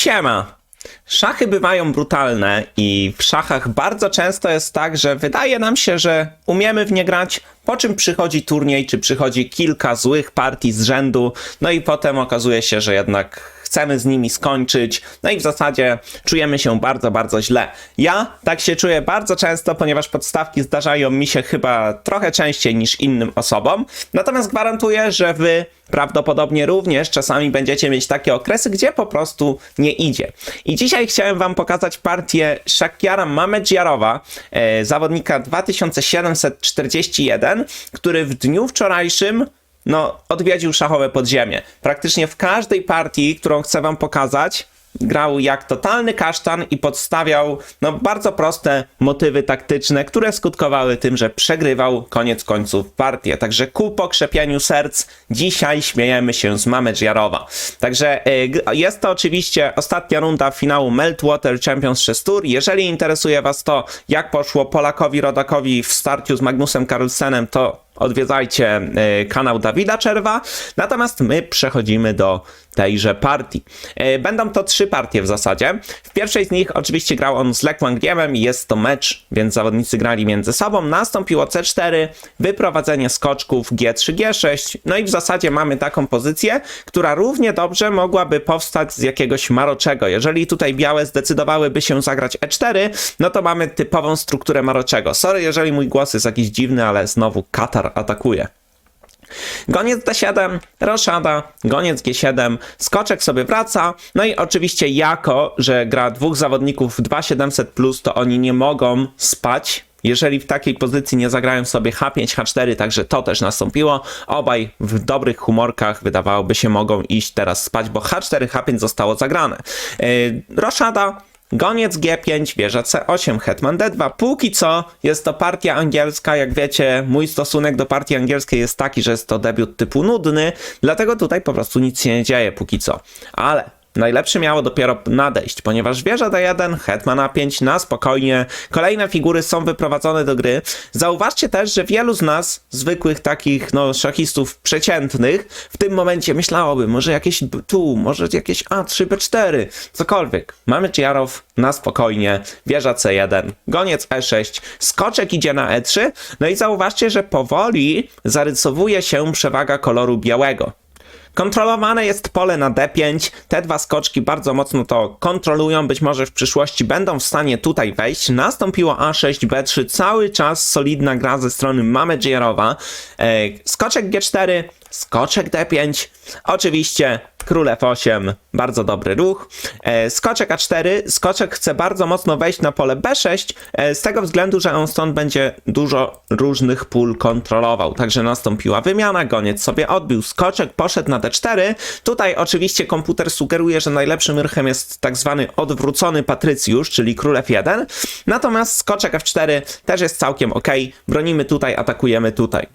Siema! Szachy bywają brutalne i w szachach bardzo często jest tak, że wydaje nam się, że umiemy w nie grać, po czym przychodzi turniej, czy przychodzi kilka złych partii z rzędu, no i potem okazuje się, że jednak chcemy z nimi skończyć, no i w zasadzie czujemy się bardzo, bardzo źle. Ja tak się czuję bardzo często, ponieważ podstawki zdarzają mi się chyba trochę częściej niż innym osobom, natomiast gwarantuję, że wy prawdopodobnie również czasami będziecie mieć takie okresy, gdzie po prostu nie idzie. I dzisiaj chciałem wam pokazać partię Shakiara Mamedziarowa, e, zawodnika 2741, który w dniu wczorajszym no, odwiedził szachowe podziemie. Praktycznie w każdej partii, którą chcę wam pokazać, grał jak totalny kasztan i podstawiał no, bardzo proste motywy taktyczne, które skutkowały tym, że przegrywał koniec końców partię. Także ku pokrzepieniu serc dzisiaj śmiejemy się z Mamedziarowa. Także y, jest to oczywiście ostatnia runda finału Meltwater Champions 6 Tour. Jeżeli interesuje was to, jak poszło Polakowi Rodakowi w starciu z Magnusem Carlsenem, to odwiedzajcie y, kanał Dawida Czerwa. Natomiast my przechodzimy do tejże partii. Y, Będą to trzy partie w zasadzie. W pierwszej z nich oczywiście grał on z Lek Wangiemem i jest to mecz, więc zawodnicy grali między sobą. Nastąpiło C4, wyprowadzenie skoczków G3, G6. No i w zasadzie mamy taką pozycję, która równie dobrze mogłaby powstać z jakiegoś maroczego. Jeżeli tutaj białe zdecydowałyby się zagrać E4, no to mamy typową strukturę maroczego. Sorry, jeżeli mój głos jest jakiś dziwny, ale znowu Katar atakuje. Goniec D7, roszada, goniec G7, skoczek sobie wraca, no i oczywiście jako, że gra dwóch zawodników 2700+, plus, to oni nie mogą spać, jeżeli w takiej pozycji nie zagrają sobie H5, H4, także to też nastąpiło. Obaj w dobrych humorkach wydawałoby się mogą iść teraz spać, bo H4, H5 zostało zagrane. Yy, roszada, Goniec G5, wieża C8, Hetman D2. Póki co jest to partia angielska. Jak wiecie, mój stosunek do partii angielskiej jest taki, że jest to debiut typu nudny, dlatego tutaj po prostu nic się nie dzieje póki co. Ale Najlepsze miało dopiero nadejść, ponieważ wieża D1, hetman A5 na spokojnie, kolejne figury są wyprowadzone do gry. Zauważcie też, że wielu z nas, zwykłych takich no, szachistów przeciętnych, w tym momencie myślałoby, może jakieś tu, może jakieś A3, B4, cokolwiek. Mamy Ciarow na spokojnie, wieża C1, goniec E6, skoczek idzie na E3, no i zauważcie, że powoli zarysowuje się przewaga koloru białego. Kontrolowane jest pole na D5. Te dwa skoczki bardzo mocno to kontrolują. Być może w przyszłości będą w stanie tutaj wejść. Nastąpiło A6, B3. Cały czas solidna gra ze strony Mamedziarowa. E, skoczek G4, skoczek D5. Oczywiście król F8, bardzo dobry ruch. E, skoczek A4, skoczek chce bardzo mocno wejść na pole B6, e, z tego względu, że on stąd będzie dużo różnych pól kontrolował. Także nastąpiła wymiana, goniec sobie odbił, skoczek poszedł na D4. Tutaj oczywiście komputer sugeruje, że najlepszym ruchem jest tak zwany odwrócony patrycjusz, czyli król F1. Natomiast skoczek F4 też jest całkiem ok. Bronimy tutaj, atakujemy tutaj.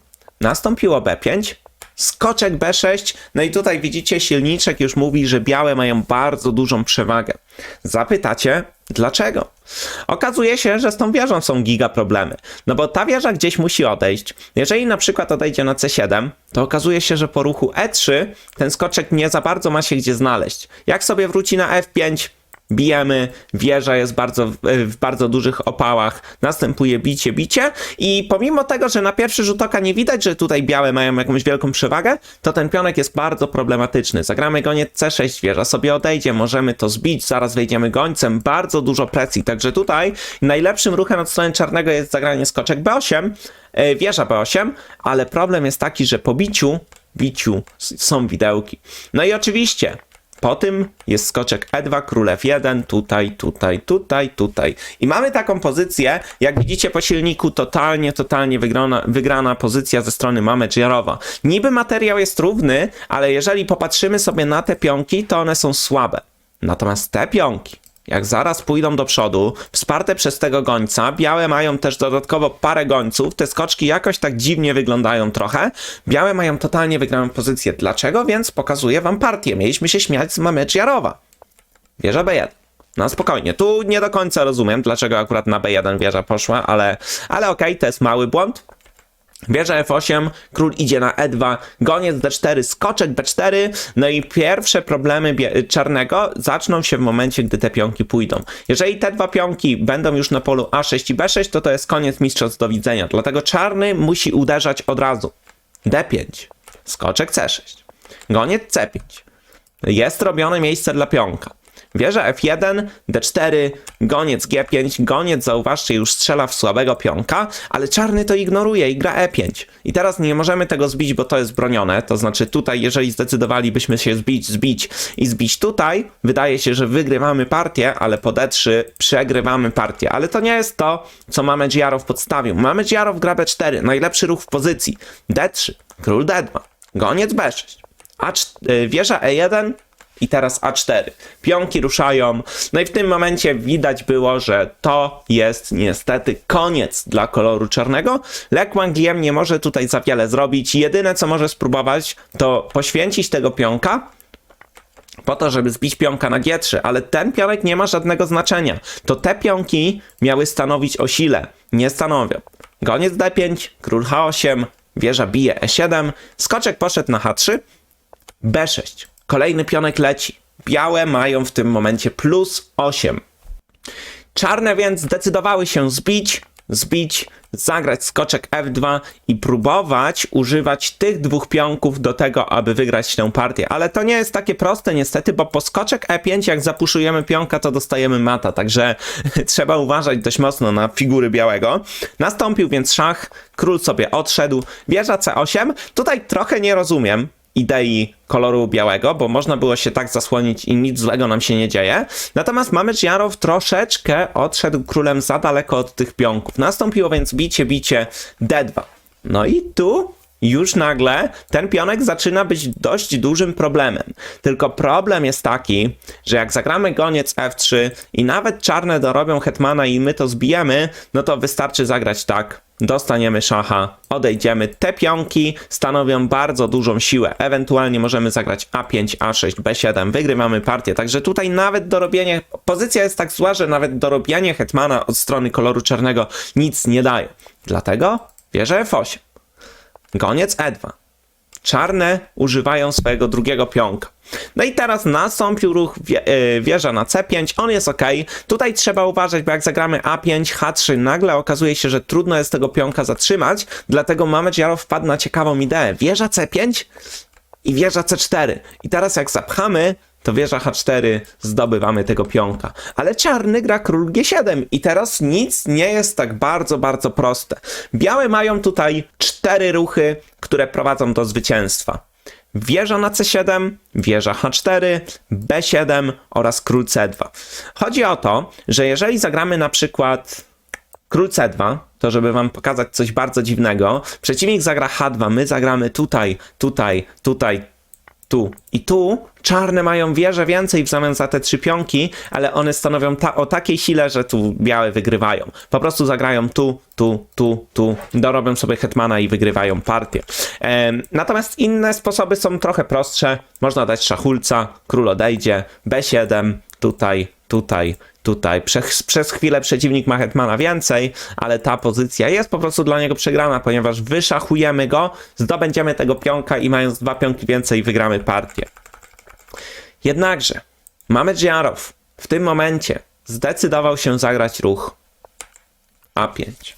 Nastąpiło B5. Skoczek B6, no i tutaj widzicie, silniczek już mówi, że białe mają bardzo dużą przewagę. Zapytacie, dlaczego? Okazuje się, że z tą wieżą są giga problemy. No bo ta wieża gdzieś musi odejść. Jeżeli na przykład odejdzie na C7, to okazuje się, że po ruchu E3 ten skoczek nie za bardzo ma się gdzie znaleźć. Jak sobie wróci na F5, bijemy, wieża jest bardzo, w bardzo dużych opałach, następuje bicie, bicie i pomimo tego, że na pierwszy rzut oka nie widać, że tutaj białe mają jakąś wielką przewagę, to ten pionek jest bardzo problematyczny. Zagramy goniec C6, wieża sobie odejdzie, możemy to zbić, zaraz wejdziemy gońcem, bardzo dużo presji, także tutaj najlepszym ruchem od strony czarnego jest zagranie skoczek B8, e, wieża B8, ale problem jest taki, że po biciu, biciu są widełki. No i oczywiście po tym jest skoczek E2, król F1, tutaj, tutaj, tutaj, tutaj. I mamy taką pozycję, jak widzicie po silniku, totalnie, totalnie wygrana, wygrana pozycja ze strony mamy Jarowa. Niby materiał jest równy, ale jeżeli popatrzymy sobie na te pionki, to one są słabe. Natomiast te pionki, jak zaraz pójdą do przodu, wsparte przez tego gońca, białe mają też dodatkowo parę gońców, te skoczki jakoś tak dziwnie wyglądają trochę, białe mają totalnie wygraną pozycję. Dlaczego? Więc pokazuję wam partię. Mieliśmy się śmiać z Mamecz Jarowa. Wieża B1. No spokojnie, tu nie do końca rozumiem, dlaczego akurat na B1 wieża poszła, ale, ale okej, to jest mały błąd. Wieża F8, król idzie na E2, goniec D4, skoczek B4, no i pierwsze problemy czarnego zaczną się w momencie, gdy te pionki pójdą. Jeżeli te dwa pionki będą już na polu A6 i B6, to to jest koniec mistrzostw do widzenia, dlatego czarny musi uderzać od razu. D5, skoczek C6, goniec C5, jest robione miejsce dla pionka. Wieża F1, D4, goniec G5, goniec zauważcie już strzela w słabego pionka, ale czarny to ignoruje i gra E5. I teraz nie możemy tego zbić, bo to jest bronione, to znaczy tutaj jeżeli zdecydowalibyśmy się zbić, zbić i zbić tutaj, wydaje się, że wygrywamy partię, ale po D3 przegrywamy partię. Ale to nie jest to, co mamy Giarow podstawił. Mamy Giarow gra B4, najlepszy ruch w pozycji. D3, król D2, goniec B6. A, wieża E1, i teraz A4. Pionki ruszają. No i w tym momencie widać było, że to jest niestety koniec dla koloru czarnego. Lek Wangliem nie może tutaj za wiele zrobić. Jedyne co może spróbować to poświęcić tego pionka po to, żeby zbić pionka na G3, ale ten pionek nie ma żadnego znaczenia. To te pionki miały stanowić o sile. Nie stanowią. Goniec D5, król H8, wieża bije E7, skoczek poszedł na H3, B6. Kolejny pionek leci. Białe mają w tym momencie plus 8. Czarne więc zdecydowały się zbić, zbić, zagrać skoczek F2 i próbować używać tych dwóch pionków do tego, aby wygrać tę partię. Ale to nie jest takie proste niestety, bo po skoczek E5 jak zapuszujemy pionka, to dostajemy mata, także trzeba uważać dość mocno na figury białego. Nastąpił więc szach, król sobie odszedł, wieża C8. Tutaj trochę nie rozumiem, idei koloru białego, bo można było się tak zasłonić i nic złego nam się nie dzieje. Natomiast mamy Jarow troszeczkę odszedł królem za daleko od tych pionków. Nastąpiło więc bicie, bicie D2. No i tu już nagle ten pionek zaczyna być dość dużym problemem. Tylko problem jest taki, że jak zagramy goniec F3 i nawet czarne dorobią hetmana i my to zbijemy, no to wystarczy zagrać tak. Dostaniemy szacha, odejdziemy. Te pionki stanowią bardzo dużą siłę. Ewentualnie możemy zagrać A5, A6, B7. Wygrywamy partię. Także tutaj nawet dorobienie. Pozycja jest tak zła, że nawet dorobienie hetmana od strony koloru czarnego nic nie daje. Dlatego wieżę F8. Goniec E2. Czarne używają swojego drugiego pionka. No i teraz nastąpił ruch wie, yy, wieża na C5, on jest ok. Tutaj trzeba uważać, bo jak zagramy A5, H3, nagle okazuje się, że trudno jest tego pionka zatrzymać, dlatego mamy Jarow wpadł na ciekawą ideę. Wieża C5 i wieża C4. I teraz jak zapchamy, to wieża H4 zdobywamy tego pionka. Ale czarny gra król G7 i teraz nic nie jest tak bardzo, bardzo proste. Białe mają tutaj cztery ruchy, które prowadzą do zwycięstwa. Wieża na C7, wieża H4, B7 oraz król C2. Chodzi o to, że jeżeli zagramy na przykład król C2, to żeby wam pokazać coś bardzo dziwnego, przeciwnik zagra H2, my zagramy tutaj, tutaj, tutaj, tu i tu. Czarne mają wieże więcej w zamian za te trzy pionki, ale one stanowią ta, o takiej sile, że tu białe wygrywają. Po prostu zagrają tu, tu, tu, tu, dorobią sobie hetmana i wygrywają partię. Ehm, natomiast inne sposoby są trochę prostsze. Można dać szachulca, król odejdzie, B7, tutaj, tutaj, tutaj. Przez, przez chwilę przeciwnik ma hetmana więcej, ale ta pozycja jest po prostu dla niego przegrana, ponieważ wyszachujemy go, zdobędziemy tego pionka i mając dwa pionki więcej wygramy partię. Jednakże mamy Giarow. W tym momencie zdecydował się zagrać ruch A5.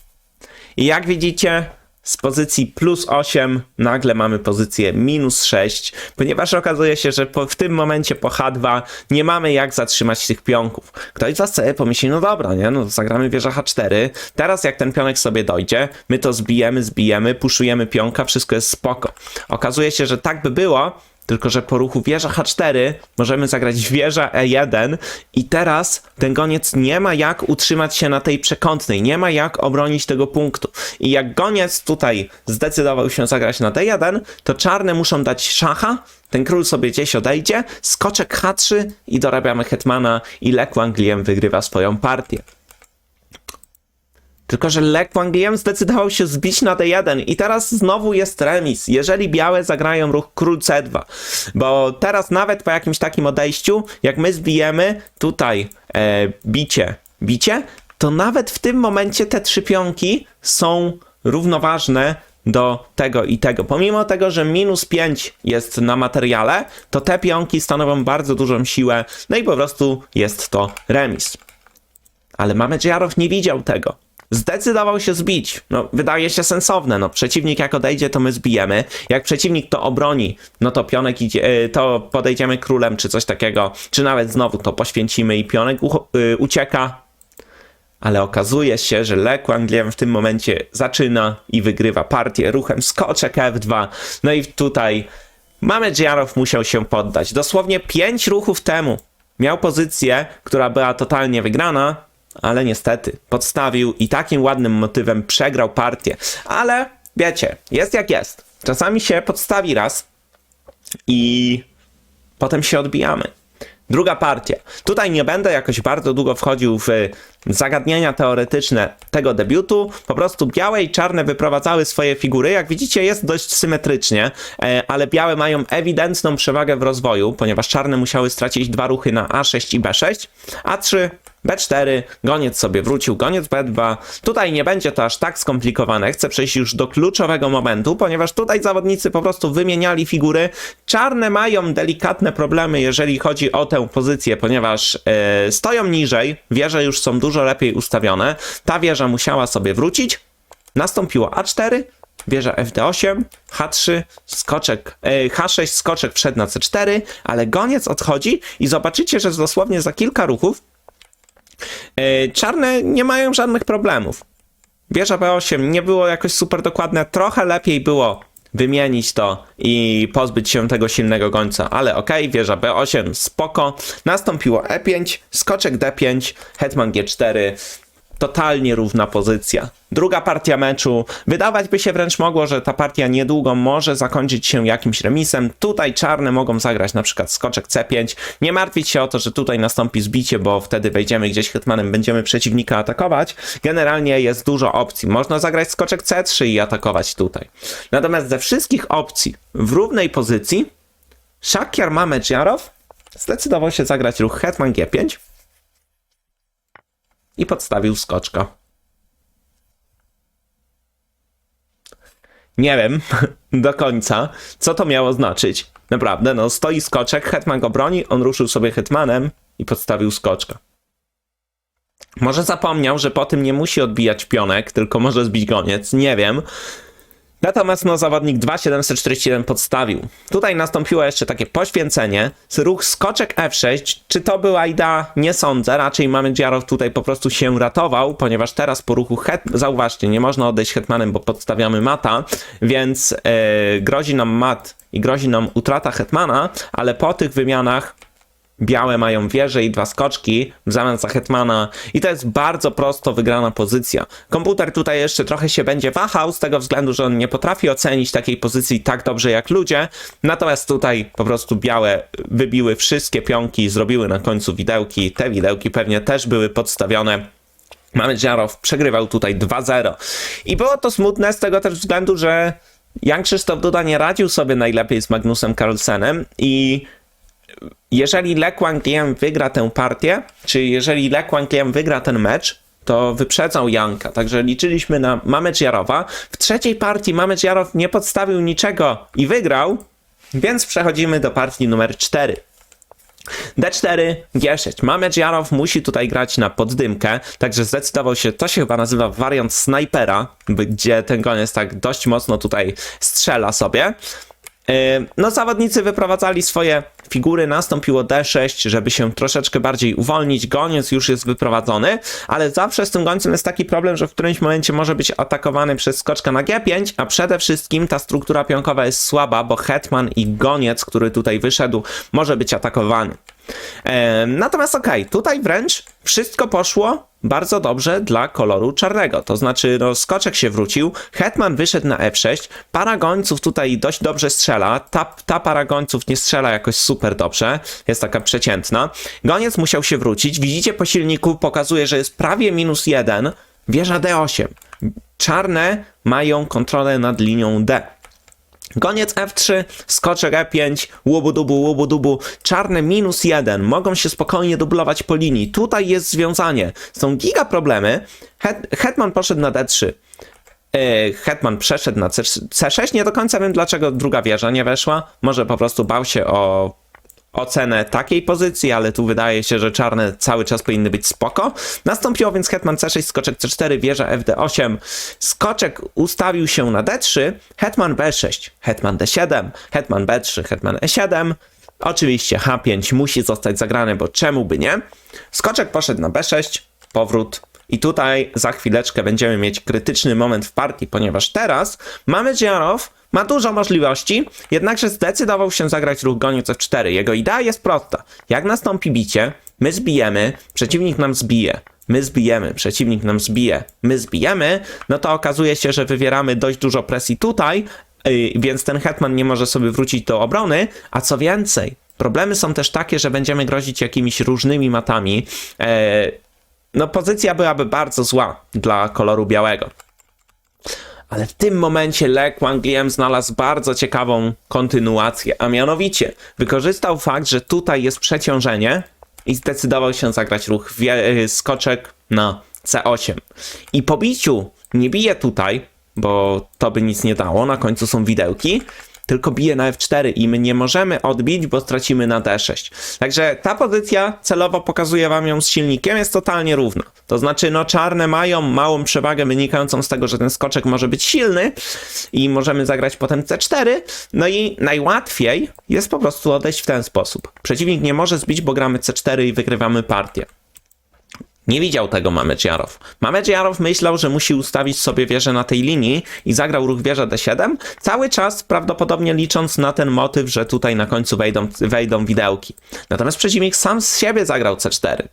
I jak widzicie, z pozycji plus 8 nagle mamy pozycję minus 6, ponieważ okazuje się, że po, w tym momencie po H2 nie mamy jak zatrzymać tych pionków. Ktoś z sobie pomyśli, no dobra, nie, no zagramy wieża H4, teraz jak ten pionek sobie dojdzie, my to zbijemy, zbijemy, puszujemy pionka, wszystko jest spoko. Okazuje się, że tak by było, tylko, że po ruchu wieża H4 możemy zagrać wieża E1 i teraz ten goniec nie ma jak utrzymać się na tej przekątnej, nie ma jak obronić tego punktu. I jak goniec tutaj zdecydował się zagrać na D1, to czarne muszą dać szacha, ten król sobie gdzieś odejdzie, skoczek H3 i dorabiamy hetmana i Lek Wangliem wygrywa swoją partię. Tylko, że Lek Wangliem zdecydował się zbić na D1 i teraz znowu jest remis, jeżeli białe zagrają ruch król C2. Bo teraz nawet po jakimś takim odejściu, jak my zbijemy tutaj e, bicie, bicie, to nawet w tym momencie te trzy pionki są równoważne do tego i tego. Pomimo tego, że minus 5 jest na materiale, to te pionki stanowią bardzo dużą siłę, no i po prostu jest to remis. Ale Mamy Jarow nie widział tego. Zdecydował się zbić. No, wydaje się sensowne. No, przeciwnik jak odejdzie, to my zbijemy. Jak przeciwnik to obroni, no to pionek idzie, e, to podejdziemy królem, czy coś takiego. Czy nawet znowu to poświęcimy i pionek y, ucieka. Ale okazuje się, że Le Quanglien w tym momencie zaczyna i wygrywa partię ruchem skoczek F2. No i tutaj mamy Jarow musiał się poddać. Dosłownie 5 ruchów temu miał pozycję, która była totalnie wygrana, ale niestety podstawił i takim ładnym motywem przegrał partię. Ale wiecie, jest jak jest. Czasami się podstawi raz i potem się odbijamy. Druga partia. Tutaj nie będę jakoś bardzo długo wchodził w zagadnienia teoretyczne tego debiutu. Po prostu białe i czarne wyprowadzały swoje figury. Jak widzicie, jest dość symetrycznie, e, ale białe mają ewidentną przewagę w rozwoju, ponieważ czarne musiały stracić dwa ruchy na A6 i B6, A3 B4, goniec sobie wrócił, goniec B2. Tutaj nie będzie to aż tak skomplikowane. Chcę przejść już do kluczowego momentu, ponieważ tutaj zawodnicy po prostu wymieniali figury. Czarne mają delikatne problemy, jeżeli chodzi o tę pozycję, ponieważ e, stoją niżej, wieże już są dużo lepiej ustawione. Ta wieża musiała sobie wrócić. Nastąpiło A4, wieża FD8, H3, skoczek, e, H6, skoczek wszedł na C4, ale goniec odchodzi i zobaczycie, że dosłownie za kilka ruchów E, Czarne nie mają żadnych problemów. Wieża B8 nie było jakoś super dokładne, trochę lepiej było wymienić to i pozbyć się tego silnego gońca, ale okej, okay, wieża B8, spoko. Nastąpiło E5, skoczek D5, hetman G4, totalnie równa pozycja. Druga partia meczu. Wydawać by się wręcz mogło, że ta partia niedługo może zakończyć się jakimś remisem. Tutaj czarne mogą zagrać na przykład skoczek C5. Nie martwić się o to, że tutaj nastąpi zbicie, bo wtedy wejdziemy gdzieś hetmanem, będziemy przeciwnika atakować. Generalnie jest dużo opcji. Można zagrać skoczek C3 i atakować tutaj. Natomiast ze wszystkich opcji w równej pozycji Szakiar Mamedżarow zdecydował się zagrać ruch hetman G5 i podstawił skoczka. Nie wiem do końca, co to miało znaczyć. Naprawdę, no stoi skoczek, hetman go broni, on ruszył sobie hetmanem i podstawił skoczka. Może zapomniał, że po tym nie musi odbijać pionek, tylko może zbić goniec, nie wiem. Natomiast no, zawodnik 2741 podstawił. Tutaj nastąpiło jeszcze takie poświęcenie. Ruch skoczek F6. Czy to była idea? Nie sądzę. Raczej mamy Dziarow tutaj po prostu się ratował, ponieważ teraz po ruchu het... Zauważcie, nie można odejść hetmanem, bo podstawiamy mata, więc yy, grozi nam mat i grozi nam utrata hetmana, ale po tych wymianach białe mają wieże i dwa skoczki w zamian za hetmana i to jest bardzo prosto wygrana pozycja. Komputer tutaj jeszcze trochę się będzie wahał z tego względu, że on nie potrafi ocenić takiej pozycji tak dobrze jak ludzie, natomiast tutaj po prostu białe wybiły wszystkie pionki, zrobiły na końcu widełki, te widełki pewnie też były podstawione Mamy Jarow przegrywał tutaj 2-0. I było to smutne z tego też względu, że Jan Krzysztof Duda nie radził sobie najlepiej z Magnusem Carlsenem i jeżeli Le Quanglien wygra tę partię, czy jeżeli Le Quanglien wygra ten mecz, to wyprzedzał Janka, także liczyliśmy na Mamecz Jarowa. W trzeciej partii Mamecz Jarow nie podstawił niczego i wygrał, więc przechodzimy do partii numer 4. D4, G6. Mamecz Jarow musi tutaj grać na poddymkę, także zdecydował się, to się chyba nazywa wariant snajpera, gdzie ten koniec tak dość mocno tutaj strzela sobie. No, zawodnicy wyprowadzali swoje figury, nastąpiło D6, żeby się troszeczkę bardziej uwolnić. Goniec już jest wyprowadzony, ale zawsze z tym gońcem jest taki problem, że w którymś momencie może być atakowany przez skoczka na G5, a przede wszystkim ta struktura pionkowa jest słaba, bo hetman i goniec, który tutaj wyszedł, może być atakowany. Natomiast okej, okay, tutaj wręcz wszystko poszło bardzo dobrze dla koloru czarnego. To znaczy, no, skoczek się wrócił, hetman wyszedł na f6, para gońców tutaj dość dobrze strzela, ta, ta para gońców nie strzela jakoś super dobrze, jest taka przeciętna. Goniec musiał się wrócić, widzicie po silniku, pokazuje, że jest prawie minus jeden, wieża d8. Czarne mają kontrolę nad linią D. Koniec F3, skoczek E5, łubu-dubu, łubu-dubu, czarne minus 1, mogą się spokojnie dublować po linii. Tutaj jest związanie. Są giga problemy. Het, Hetman poszedł na D3. Yy, Hetman przeszedł na C- C6. Nie do końca wiem, dlaczego druga wieża nie weszła. Może po prostu bał się o ocenę takiej pozycji, ale tu wydaje się, że czarne cały czas powinny być spoko. Nastąpiło więc hetman c6, skoczek c4, wieża fd8. Skoczek ustawił się na d3, hetman b6, hetman d7, hetman b3, hetman e7. Oczywiście h5 musi zostać zagrane, bo czemu by nie? Skoczek poszedł na b6, powrót. I tutaj za chwileczkę będziemy mieć krytyczny moment w partii, ponieważ teraz mamy Dziarow, ma dużo możliwości, jednakże zdecydował się zagrać ruch goniec f4. Jego idea jest prosta. Jak nastąpi bicie, my zbijemy, przeciwnik nam zbije. My zbijemy, przeciwnik nam zbije, my zbijemy, no to okazuje się, że wywieramy dość dużo presji tutaj, yy, więc ten hetman nie może sobie wrócić do obrony, a co więcej, problemy są też takie, że będziemy grozić jakimiś różnymi matami. E, no pozycja byłaby bardzo zła dla koloru białego. Ale w tym momencie Le Quangliem znalazł bardzo ciekawą kontynuację, a mianowicie wykorzystał fakt, że tutaj jest przeciążenie i zdecydował się zagrać ruch y, skoczek na C8. I po biciu nie bije tutaj, bo to by nic nie dało, na końcu są widełki, tylko bije na F4 i my nie możemy odbić, bo stracimy na D6. Także ta pozycja celowo pokazuję wam ją z silnikiem, jest totalnie równa. To znaczy, no czarne mają małą przewagę wynikającą z tego, że ten skoczek może być silny i możemy zagrać potem C4. No i najłatwiej jest po prostu odejść w ten sposób. Przeciwnik nie może zbić, bo gramy C4 i wygrywamy partię. Nie widział tego Mamedżiarow. Mamedżiarow myślał, że musi ustawić sobie wieżę na tej linii i zagrał ruch wieża D7, cały czas prawdopodobnie licząc na ten motyw, że tutaj na końcu wejdą, wejdą widełki. Natomiast przeciwnik sam z siebie zagrał C4.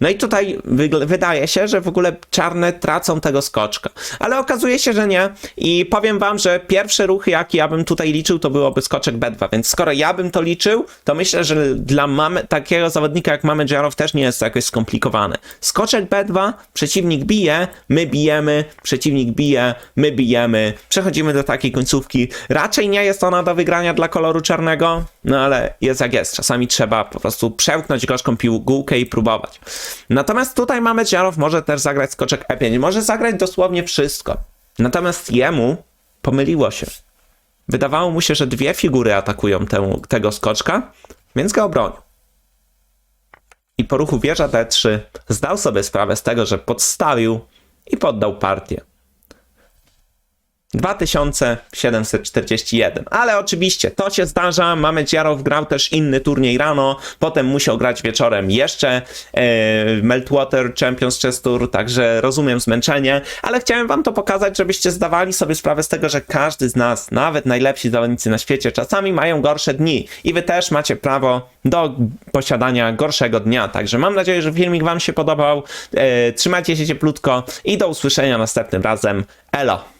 No i tutaj wydaje się, że w ogóle czarne tracą tego skoczka. Ale okazuje się, że nie. I powiem wam, że pierwsze ruchy, jakie ja bym tutaj liczył, to byłoby skoczek B2. Więc skoro ja bym to liczył, to myślę, że dla mamy, takiego zawodnika jak mamy Jarow też nie jest to jakoś skomplikowane. Skoczek B2, przeciwnik bije, my bijemy, przeciwnik bije, my bijemy. Przechodzimy do takiej końcówki. Raczej nie jest ona do wygrania dla koloru czarnego, no ale jest jak jest. Czasami trzeba po prostu przełknąć gorzką pigułkę i próbować. Natomiast tutaj mamy Dziarow może też zagrać skoczek E5. Może zagrać dosłownie wszystko. Natomiast jemu pomyliło się. Wydawało mu się, że dwie figury atakują tego skoczka, więc go obronił. I po ruchu wieża D3 zdał sobie sprawę z tego, że podstawił i poddał partię. 2741. Ale oczywiście to się zdarza. Mamy Dziarow grał też inny turniej rano, potem musiał grać wieczorem jeszcze e, Meltwater Champions Chess Tour, także rozumiem zmęczenie, ale chciałem wam to pokazać, żebyście zdawali sobie sprawę z tego, że każdy z nas, nawet najlepsi zawodnicy na świecie, czasami mają gorsze dni i wy też macie prawo do posiadania gorszego dnia. Także mam nadzieję, że filmik wam się podobał. E, trzymajcie się cieplutko i do usłyszenia następnym razem. Elo!